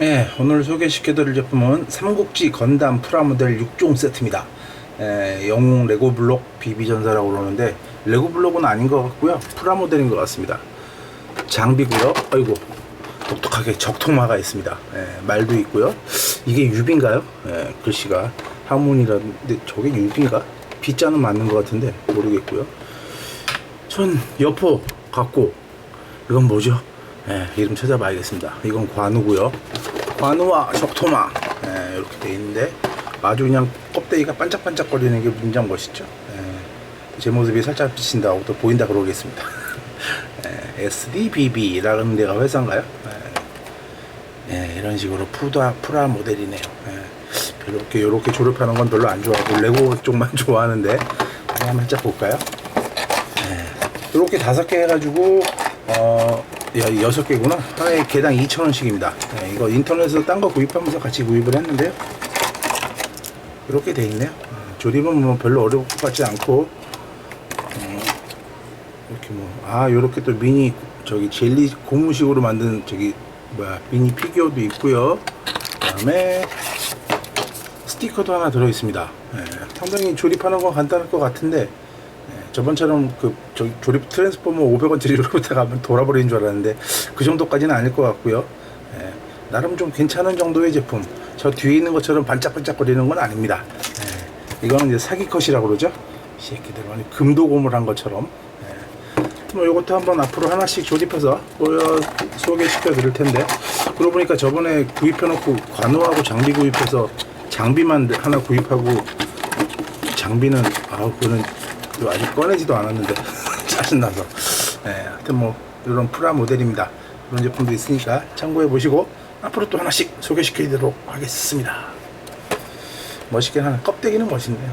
네, 오늘 소개시켜드릴 제품은 삼국지 건담 프라모델 6종 세트입니다. 에, 영웅 레고 블록 비비전사라고 그러는데 레고 블록은 아닌 것 같고요. 프라모델인 것 같습니다. 장비고요. 아이고 독특하게 적통마가 있습니다. 에, 말도 있고요. 이게 유비인가요? 에, 글씨가 하문이라는데 저게 유비인가? B자는 맞는 것 같은데 모르겠고요. 전 여포 갖고 이건 뭐죠? 예, 이름 찾아봐야겠습니다. 이건 관우고요. 관우와 적토마 예, 이렇게 돼 있는데 아주 그냥 껍데기가 반짝반짝거리는 게 문장 멋있죠. 예, 제 모습이 살짝 비친다고 또 보인다 그러겠습니다. 예, SDBB라는 데가 회사인가요? 예, 예, 이런 식으로 푸다 프라 모델이네요. 예, 이렇게 이렇게 조립하는 건 별로 안 좋아하고 레고 쪽만 좋아하는데 한번 살짝 볼까요? 이렇게 다섯 개 해가지고 어 여- 여섯 개구나 하나에 개당 2천 원씩입니다. 네, 이거 인터넷에서 딴 거 구입하면서 같이 구입을 했는데요. 이렇게 돼 있네요. 어, 조립은 뭐 별로 어려울 것 같지 않고 어, 이렇게 뭐아 이렇게 또 미니 저기 젤리 고무식으로 만든 저기 뭐야 미니 피규어도 있고요. 그 다음에 스티커도 하나 들어 있습니다. 네, 상당히 조립하는 건 간단할 것 같은데 네, 저번처럼 그 저, 조립 트랜스포머 500원짜리 조립부터 가면 돌아버리는 줄 알았는데 그 정도까지는 아닐 것 같고요. 예, 나름 좀 괜찮은 정도의 제품. 저 뒤에 있는 것처럼 반짝반짝거리는 건 아닙니다. 예, 이거는 이제 사기 컷이라고 그러죠. 이 새끼들 완전 금도 고물 한 것처럼. 예. 뭐 이것도 한번 앞으로 하나씩 조립해서 보여 소개시켜 드릴 텐데 그러고 보니까 저번에 구입해 놓고 관우하고 장비 구입해서 장비만 하나 구입하고 장비는 아우 그거는 이거 아직 꺼내지도 않았는데 짜증나서. 예, 하여튼 뭐 이런 프라 모델입니다. 이런 제품도 있으니까 참고해 보시고 앞으로 또 하나씩 소개시켜 드리도록 하겠습니다. 멋있긴 하네 껍데기는 멋있네요